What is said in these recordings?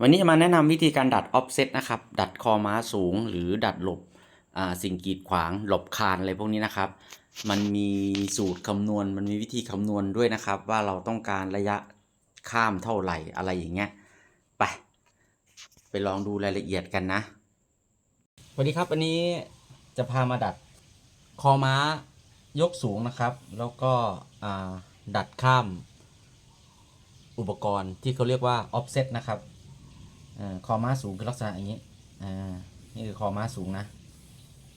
วันนี้จะมาแนะนำวิธีการดัด offset นะครับ ดัดคอม้าสูง หรือดัดหลบสิ่งกีดขวาง หลบคานอะไรพวกนี้นะครับ มันมีสูตรคำนวณ มันมีวิธีคำนวณด้วยนะครับ ว่าเราต้องการระยะข้ามเท่าไหร่อะไรอย่างเงี้ย ไป ไปลองดูรายละเอียดกันนะสวัสดีครับวันนี้จะพามาดัดคอม้ายกสูงนะครับ แล้วก็ดัดข้ามอุปกรณ์ที่เขาเรียกว่า offset นะครับ คอม้าสูงคือลักษณะอย่างนี้อ่านี่คือคอม้าสูงนะ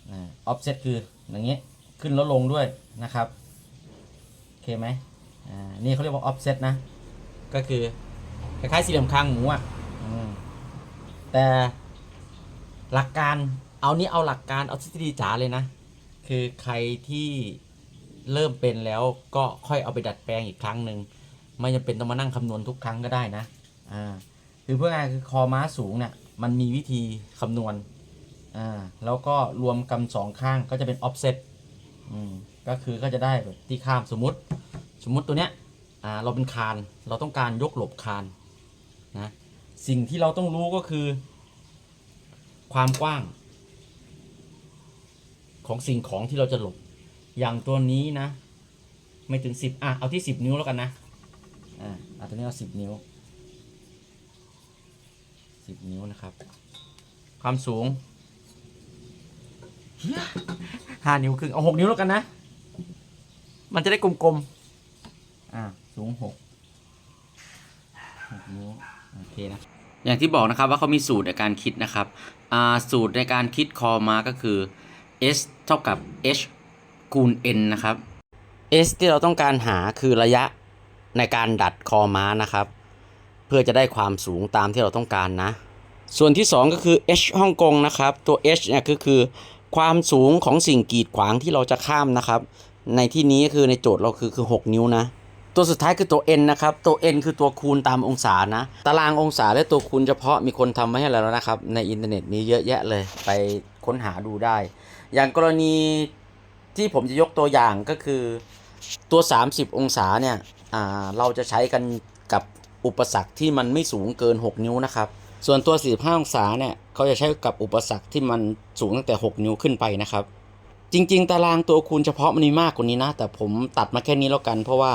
อ่า offset คืออย่างนี้ขึ้นแล้วลงด้วยนะครับโอเคไหมอ่านี่เขาเรียกว่า offset นะ ก็คือคล้ายๆสี่เหลี่ยมคางหมูอะอืมแต่หลักการเอานี้เอาหลักการเอาทฤษฎีจ๋าเลยนะ คือใครที่เริ่มเป็นแล้วก็ค่อยเอาไปดัดแปลงอีกครั้งหนึ่งไม่จำเป็นต้องมานั่งคำนวณทุกครั้งก็ได้นะอ่า คือเพื่อง่ายคือคอม้าสูงเนี่ยมันมีวิธีคำนวณอ่าแล้วก็รวมกันสองข้างก็จะเป็น offset อืมก็คือก็จะได้แบบที่ข้ามสมมติ สมมติตัวเนี้ยอ่าเราเป็นคานเราต้องการยกหลบคานนะสิ่งที่เราต้องรู้ก็คือ ความกว้าง ของสิ่งของที่เราจะหลบ อย่างตัวนี้นะ ไม่ถึงสิบอะ เอาที่สิบนิ้วแล้วกันนะ อ่าเอาตัวนี้เอาสิบนิ้ว สิบนิ้วนะครับ ความสูงห้านิ้วครึ่งเอาหกนิ้วแล้วกันนะ มันจะได้กลมๆ อ่า สูงหกหกนิ้ว โอเคนะ อย่างที่บอกนะครับว่าเขามีสูตรในการคิดนะครับอ่าสูตรในการคิดคอมาก็คือ s เท่ากับ h คูณ n นะครับ s ที่เราต้องการหาคือระยะในการดัดคอม้านะครับ เพื่อจะได้ความสูงตามที่เราต้องการนะ ส่วนที่ 2 ก็คือ h ฮ่องกงนะครับ ตัว h เนี่ยก็คือความสูงของสิ่งกีดขวางที่เราจะข้ามนะครับ ในที่นี้ก็คือในโจทย์เราคือคือ 6 นิ้วนะ ตัวสุดท้ายคือตัว n นะครับ ตัว n คือตัวคูณตามองศานะ ตารางองศาและตัวคูณเฉพาะมีคนทำไว้ให้แล้วนะครับ ในอินเทอร์เน็ตมีเยอะแยะเลย ไปค้นหาดูได้ อย่างกรณีที่ผมจะยกตัวอย่างก็คือตัว 30 องศาเนี่ยเราจะใช้กันกับ อุปสรรคที่มันไม่สูงเกิน 6 นิ้วนะครับ ส่วนตัว 45 องศาเนี่ยเขาจะใช้กับอุปสรรคที่มันสูงตั้งแต่ 6 นิ้วขึ้นไปนะครับ จริง ๆ ตารางตัวคูณเฉพาะมันมีมากกว่านี้นะ แต่ผมตัดมาแค่นี้แล้วกัน เพราะว่า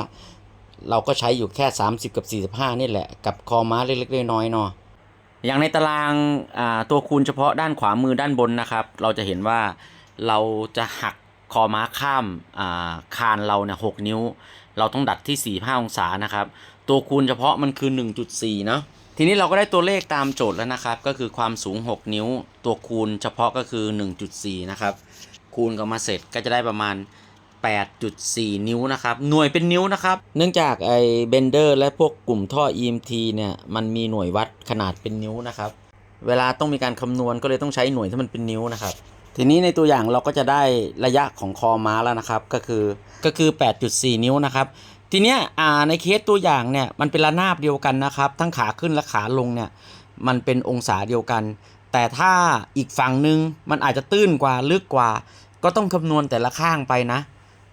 เราก็ใช้อยู่แค่ 30 กับ 45 นี่แหละ กับคอม้าเล็กๆน้อยๆเนาะอย่างในตารางาตัวคูณเฉพาะด้านขวามือด้านบนนะครับ เราจะเห็นว่าเราจะหักคอม้าข้ามาคานเราเนี่ยหนิ้ว เราต้องดัดที่ 45 องศานะครับ ตัวคูณเฉพาะมันคือ 1.4 เนาะทีนี้เราก็ได้ตัวเลขตามโจทย์แล้วนะครับ ก็คือความสูง 6 นิ้ว ตัวคูณเฉพาะก็คือ 1.4 นะครับ คูณกันมาเสร็จก็จะได้ประมาณ 8.4 นิ้วนะครับ หน่วยเป็นนิ้วนะครับ เนื่องจากไอ้เบนเดอร์และพวกกลุ่มท่อ EMT เนี่ยมันมีหน่วยวัดขนาดเป็นนิ้วนะครับ เวลาต้องมีการคำนวณก็เลยต้องใช้หน่วยที่มันเป็นนิ้วนะครับทีนี้ในตัวอย่างเราก็จะได้ระยะของคอม้าแล้วนะครับ ก็คือก็คือ 8.4 นิ้วนะครับ ทีเนี้ยอ่าในเคสตัวอย่างเนี่ยมันเป็นระนาบเดียวกันนะครับ ทั้งขาขึ้นและขาลงเนี่ยมันเป็นองศาเดียวกัน แต่ถ้าอีกฝั่งหนึ่งมันอาจจะตื้นกว่าลึกกว่า ก็ต้องคำนวณแต่ละข้างไปนะ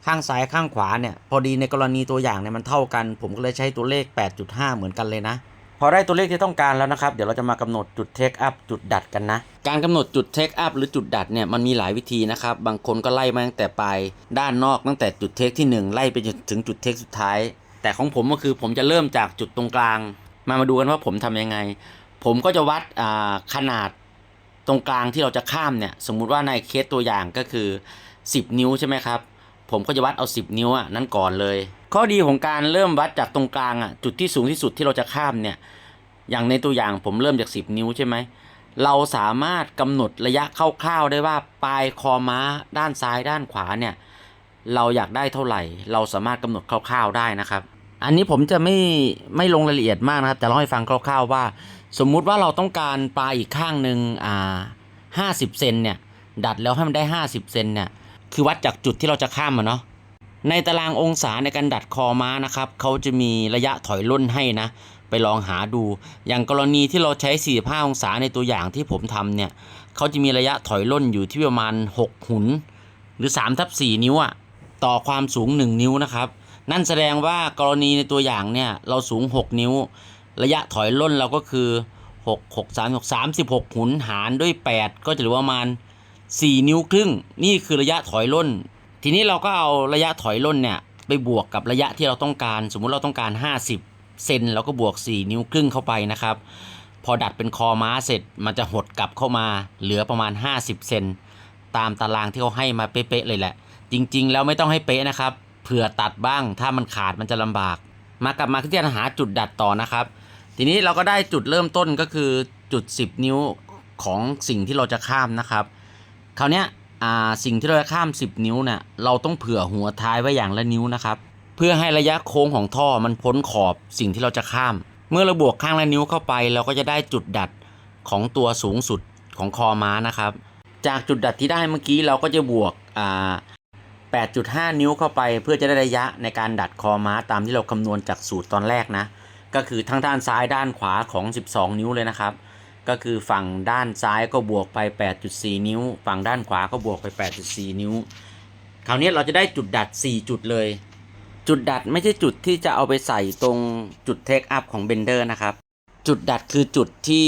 ข้างซ้ายข้างขวาเนี่ยพอดีในกรณีตัวอย่างเนี่ยมันเท่ากัน ผมก็เลยใช้ตัวเลข 8.5 เหมือนกันเลยนะ พอได้ตัวเลขที่ต้องการแล้วนะครับ เดี๋ยวเราจะมากำหนดจุดเทคอัพจุดดัดกันนะ การกำหนดจุดเทคอัพหรือจุดดัดเนี่ยมันมีหลายวิธีนะครับ บางคนก็ไล่มาตั้งแต่ปลายด้านนอกตั้งแต่จุดเทคที่ 1 ไล่ไปจนถึงจุดเทคสุดท้าย แต่ของผมก็คือผมจะเริ่มจากจุดตรงกลาง มามาดูกันว่าผมทำยังไง ผมก็จะวัดอ่าขนาดตรงกลางที่เราจะข้ามเนี่ยสมมุติว่าในเคสตัวอย่างก็คือ 10 นิ้วใช่ไหมครับผมก็จะวัดเอา 10 นิ้วอะนั่นก่อนเลย ข้อดีของการเริ่มวัดจากตรงกลางอะจุดที่สูงที่สุดที่เราจะข้ามเนี่ยอย่างในตัวอย่างผมเริ่มจาก 10 นิ้วใช่ไหมเราสามารถกำหนดระยะคร่าวๆได้ว่าปลายคอม้าด้านซ้ายด้านขวาเนี่ยเราอยากได้เท่าไหร่ เราสามารถกำหนดคร่าว ๆได้นะครับ อันนี้ผมจะไม่ไม่ลงรายละเอียดมากนะครับ แต่เล่าให้ฟังคร่าว ๆ ว่า สมมุติว่าเราต้องการปลายอีกข้างหนึ่งอ่าห้าสิบเซนเนี่ยดัดแล้วให้มันได้ 50เซนเนี่ยคือวัดจากจุดที่เราจะข้ามอะเนาะ ในตารางองศาในการดัดคอม้านะครับเขาจะมีระยะถอยล่นให้นะ ไปลองหาดู อย่างกรณีที่เราใช้ 45 องศาในตัวอย่างที่ผมทำเนี่ยเขาจะมีระยะถอยล่นอยู่ที่ประมาณ 6 หุน หรือ3ทับ4นิ้วอะต่อความสูง 1 นิ้วนะครับ นั่นแสดงว่ากรณีในตัวอย่างเนี่ยเราสูง 6 นิ้ว ระยะถอยล่นเราก็คือหกหกสามหกสามสิบหกหุนหารด้วยแปดก็จะเหลือประมาณสี่นิ้วครึ่ง นี่คือระยะถอยร่น ทีนี้เราก็เอาระยะถอยร่นเนี่ยไปบวกกับระยะที่เราต้องการ สมมุติเราต้องการ 50 เซนเราก็บวก 4 นิ้วครึ่งเข้าไปนะครับ พอดัดเป็นคอม้าเสร็จมันจะหดกลับเข้ามาเหลือประมาณ 50 เซนตามตารางที่เขาให้มาเป๊ะๆเลยแหละ จริงๆ แล้วไม่ต้องให้เป๊ะนะครับ เผื่อตัดบ้างถ้ามันขาดมันจะลำบาก มากลับมาที่จะหาจุดดัดต่อนะครับ ทีนี้เราก็ได้จุดเริ่มต้นก็คือจุด 10 นิ้วของสิ่งที่เราจะข้ามนะครับ คราวเนี้ย อ่าสิ่งที่เราจะข้าม 10 นิ้วเนี่ยเราต้องเผื่อหัวท้ายไว้อย่างละนิ้วนะครับ เพื่อให้ระยะโค้งของท่อมันพ้นขอบสิ่งที่เราจะข้าม เมื่อเราบวกข้างละนิ้วเข้าไป เราก็จะได้จุดดัดของตัวสูงสุดของคอม้านะครับ จากจุดดัดที่ได้เมื่อกี้เราก็จะบวกอ่า8.5 นิ้วเข้าไปเพื่อจะได้ระยะในการดัดคอม้าตามที่เราคำนวณจากสูตรตอนแรกนะ ก็คือทั้งด้านซ้ายด้านขวาของ 12 นิ้วเลยนะครับ ก็คือฝั่งด้านซ้ายก็บวกไป 8.4 นิ้ว ฝั่งด้านขวาก็บวกไป 8.4 นิ้ว คราวนี้เราจะได้จุดดัด 4 จุดเลย จุดดัดไม่ใช่จุดที่จะเอาไปใส่ตรงจุดเทคอัพของเบนเดอร์นะครับ จุดดัดคือจุดที่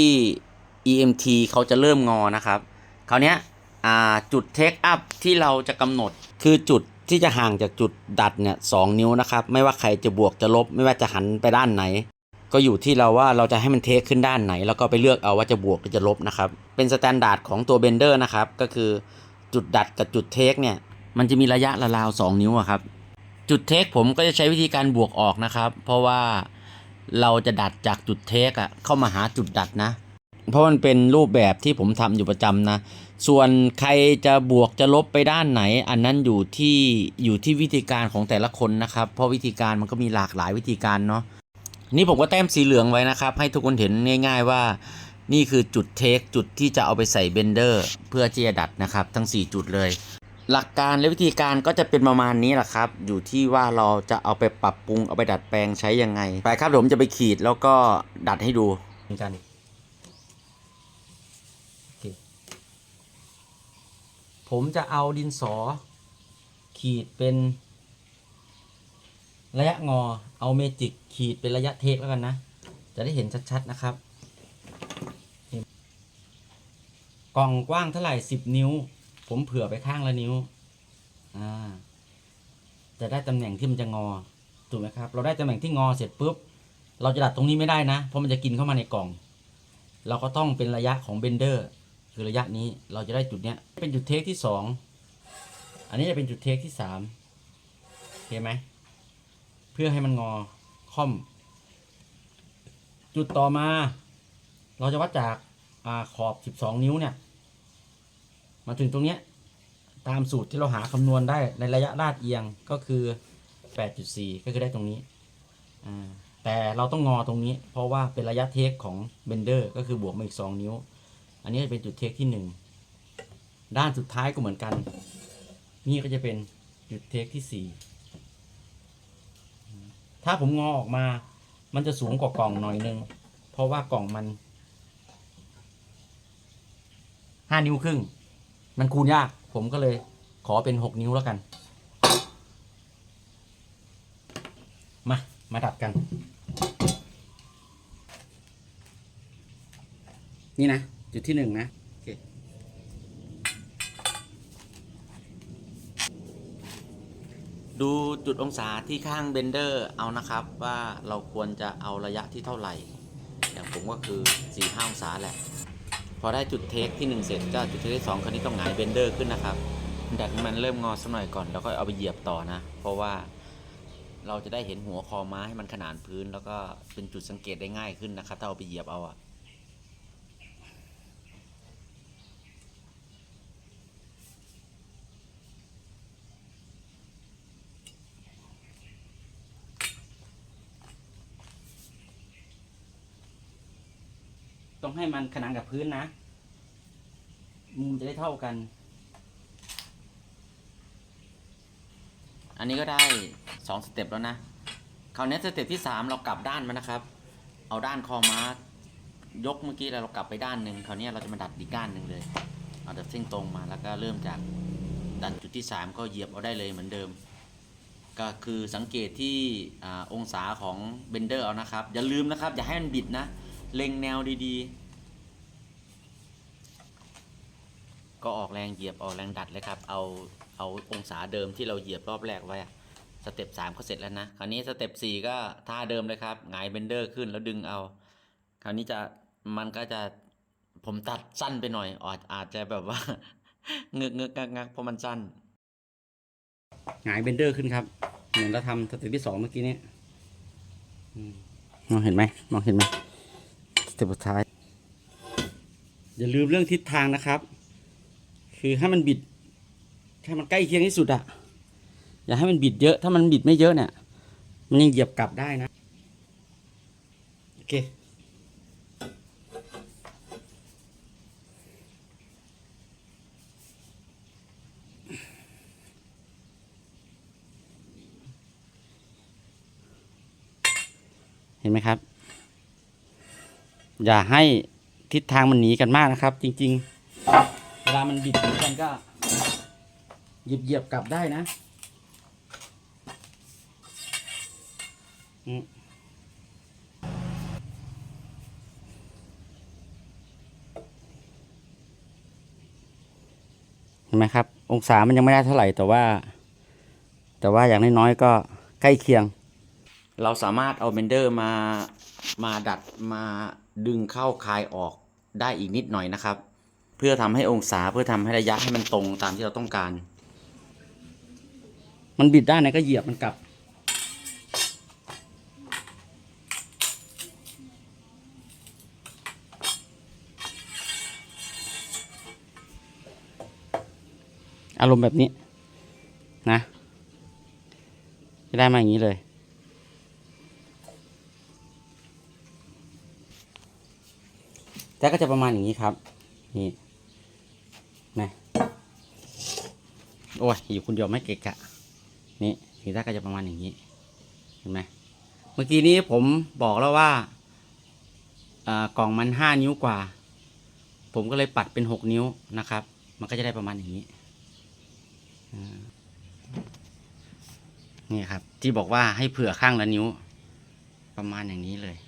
EMT เขาจะเริ่มงอนะครับ คราวนี้จุดเทคอัพที่เราจะกำหนดคือจุดที่จะห่างจากจุดดัดเนี่ยสนิ้วนะครับ ไม่ว่าใครจะบวกจะลบ ไม่ว่าจะหันไปด้านไหน ก็อยู่ที่เราว่าเราจะให้มันเทคขึ้นด้านไหน แล้วก็ไปเลือกเอาว่าจะบวกหรือจะลบนะครับ เป็นสแตนดาร์ดของตัวเบนเดอร์นะครับ ก็คือจุดดัดกับจุดเทคเนี่ย มันจะมีระยะละราว2นิ้วอะครับ จุดเทคผมก็จะใช้วิธีการบวกออกนะครับ เพราะว่าเราจะดัดจากจุดเทคอะเข้ามาหาจุดดัดนะ เพราะมันเป็นรูปแบบที่ผมทำอยู่ประจำนะ ส่วนใครจะบวกจะลบไปด้านไหน อันนั้นอยู่ที่อยู่ที่วิธีการของแต่ละคนนะครับ เพราะวิธีการมันก็มีหลากหลายวิธีการเนาะ นี่ผมก็แต้มสีเหลืองไว้นะครับ ให้ทุกคนเห็นง่าย ๆ ว่า นี่คือจุดเทคจุดที่จะเอาไปใส่เบนเดอร์ เพื่อที่จะดัดนะครับ ทั้ง 4 จุดเลย หลักการและวิธีการก็จะเป็นประมาณนี้แหละครับ อยู่ที่ว่าเราจะเอาไปปรับปรุงเอาไปดัดแปลงใช้ยังไง ไปครับผมจะไปขีดแล้วก็ดัดให้ดูกันผมจะเอาดินสอ ขีดเป็น ระยะงอเอาเมจิกขีดเป็นระยะเทคแล้วกันนะ จะได้เห็นชัดๆนะครับ กล่องกว้างเท่าไหร่สิบนิ้ว ผมเผื่อไปข้างละนิ้วอ่าจะได้ตำแหน่งที่มันจะงอถูกไหมครับ เราได้ตำแหน่งที่งอเสร็จปุ๊บ เราจะดัดตรงนี้ไม่ได้นะ เพราะมันจะกินเข้ามาในกล่อง เราก็ต้องเป็นระยะของเบนเดอร์คือระยะนี้เราจะได้จุดเนี้ยเป็นจุดเทคที่สองอันนี้จะเป็นจุดเทคที่สามโอเคไหม เพื่อให้มันงอค่อม จุดต่อมา เราจะวัดจากอาขอบ 12 นิ้วเนี่ย มาถึงตรงเนี้ยตามสูตรที่เราหาคำนวณได้ในระยะลาดเอียงก็คือ 8.4 ก็คือได้ตรงนี้ แต่เราต้องงอตรงนี้ เพราะว่าเป็นระยะเทคของเบนเดอร์ก็คือบวกมาอีก 2 นิ้ว อันนี้จะเป็นจุดเทคที่ 1 ด้านสุดท้ายก็เหมือนกัน นี่ก็จะเป็นจุดเทคที่ 4 ถ้าผมงอออกมา มันจะสูงกว่ากล่องหน่อยนึง เพราะว่ากล่องมันห้านิ้วครึ่ง มันคูณยาก ผมก็เลยขอเป็นหกนิ้วแล้วกัน มา มาดัดกัน นี่นะ จุดที่หนึ่งนะ โอเค ดูจุดองศาที่ข้างเบนเดอร์เอานะครับว่าเราควรจะเอาระยะที่เท่าไหร่ อย่างผมก็คือ 4 5 องศาแหละ พอได้จุดเทคที่ 1 เสร็จก็จุดเทคที่2คราวนี้ต้องหงายเบนเดอร์ขึ้นนะครับดัดมันเริ่มงอสักหน่อยก่อนแล้วก็เอาไปเหยียบต่อนะ เพราะว่าเราจะได้เห็นหัวคอม้าให้มันขนานพื้น แล้วก็เป็นจุดสังเกตได้ง่ายขึ้นนะครับถ้าเอาไปเหยียบเอาอะ ต้องให้มันขนานกับพื้นนะ มุมจะได้เท่ากัน อันนี้ก็ได้สองสเต็ปแล้วนะคราวนี้สเต็ปที่สามเรากลับด้านมานะครับ เอาด้านคอม้ายกเมื่อกี้เรากลับไปด้านหนึ่งคราวนี้เราจะมาดัดอีกด้านหนึ่งเลย เอาดัดเส้นตรงมาแล้วก็เริ่มจากดันจุดที่สามก็เหยียบเอาได้เลยเหมือนเดิม ก็คือสังเกตที่อองศาของเบนเดอร์เอานะครับ อย่าลืมนะครับ อย่าให้มันบิดนะ เล็งแนวดีๆ ก็ออกแรงเหยียบออกแรงดัดเลยครับ เอาเอาองศาเดิมที่เราเหยียบรอบแรกไว้สเต็ปสามก็เสร็จแล้วนะ คราวนี้สเต็ปสี่ก็ท่าเดิมเลยครับไงเบนเดอร์ขึ้นแล้วดึงเอา คราวนี้จะมันก็จะผมตัดสั้นไปหน่อยอาจอาจจะแบบว่าเงึกเงึกงักงักเพราะมันสั้นหงายเบนเดอร์ขึ้นครับ เหมือนเราทำสเต็ปที่สองเมื่อกี้นี้มองเห็นไหมมองเห็นไหม สเต็ปสุดท้าย อย่าลืมเรื่องทิศทางนะครับ คือให้มันบิดให้มันใกล้เคียงที่สุดอะอย่าให้มันบิดเยอะ ถ้ามันบิดไม่เยอะเนี่ย มันยังเหยียบกลับได้นะ โอเค เห็นไหมครับ อย่าให้ทิศทางมันหนีกันมากนะครับ จริงๆ เวลามันบิดกันก็เหยียบเหยียบกลับได้นะเห็นไหมครับ องศามันยังไม่ได้เท่าไหร่แต่ว่า แต่ว่าอย่างน้อยๆก็ใกล้เคียง เราสามารถเอาเบนเดอร์มามาดัดมา ดึงเข้าคลายออกได้อีกนิดหน่อยนะครับ เพื่อทำให้องศาเพื่อทำให้ระยะให้มันตรงตามที่เราต้องการ มันบิดได้านไหนก็เหยียบมันกลับ อารมณ์แบบนี้นะจะได้มาอย่างนี้เลย แต่ก็จะประมาณอย่างนี้ครับนี่นะโอ้ยอยู่คนเดียวไม่เกะกะนี่สีแรกก็จะประมาณอย่างนี้ เห็นไหมเมื่อกี้นี้ผมบอกแล้วว่าอ่อกล่องมันห้านิ้วกว่า ผมก็เลยปัดเป็นหกนิ้วนะครับ มันก็จะได้ประมาณอย่างนี้นี่ครับ ที่บอกว่าให้เผื่อข้างละนิ้ว ประมาณอย่างนี้เลย